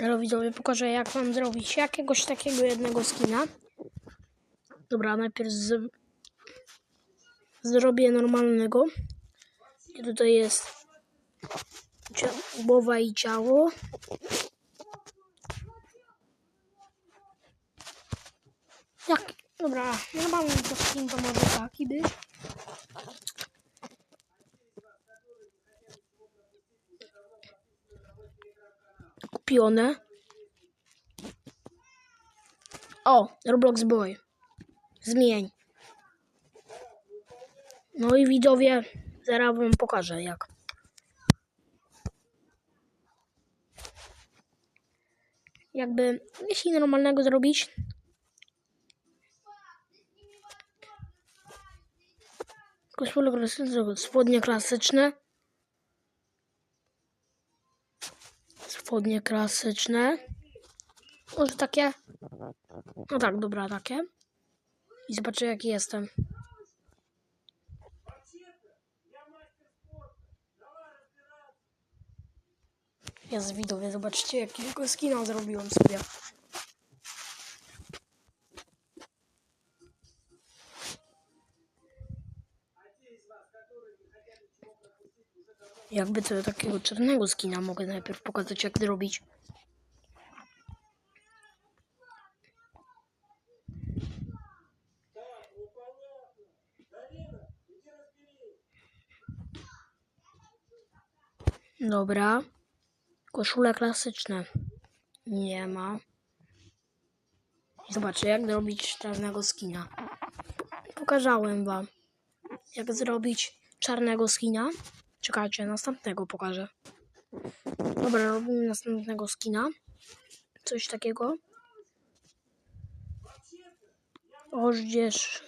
Ale widzowie pokażę jak mam zrobić jakiegoś takiego jednego skina. Dobra, najpierw z... zrobię normalnego. I tutaj jest głowa i ciało. Jak? Dobra, normalny to skin to może taki być. Kupione. O, Roblox Boy. Zmień. No i widzowie, zaraz wam pokażę jak. Jakby, jeśli normalnego zrobić, koszule klasyczne, spodnie klasyczne. Spodnie klasyczne. Może takie? No tak, dobra, takie. I zobaczę jaki jestem. Jest widzowie, zobaczcie jakiego skina zrobiłem sobie. Jakby to takiego czarnego skina mogę najpierw pokazać jak zrobić. Dobra. Koszule klasyczne. Nie ma. Zobaczcie, jak zrobić czarnego skina. Pokazałem wam, jak zrobić czarnego skina. Czekajcie, następnego pokażę. Dobra, robimy następnego skina. Coś takiego. Ożdzierz.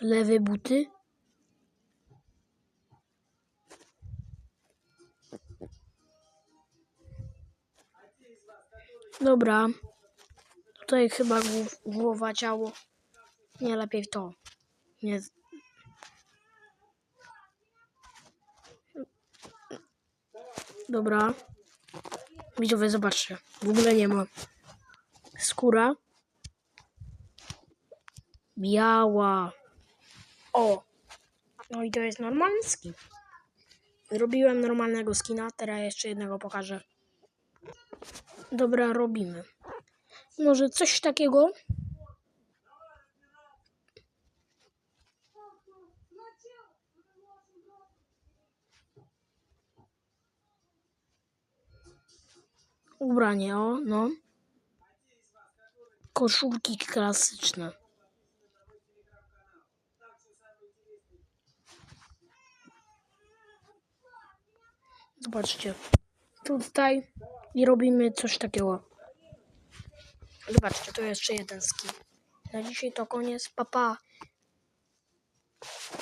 Lewe buty. Dobra. Tutaj chyba głowa, ciało. Nie lepiej to. Nie. Dobra. Widzowie, zobaczcie. W ogóle nie ma. Skóra. Biała. O. No i to jest normalny skin. Zrobiłem normalnego skina, teraz jeszcze jednego pokażę. Dobra, robimy. Może coś takiego? Ubranie, o, no. Koszulki klasyczne. Zobaczcie. Tutaj i robimy coś takiego. Zobaczcie, to jeszcze jeden skin. Na dzisiaj to koniec. Papa. Pa.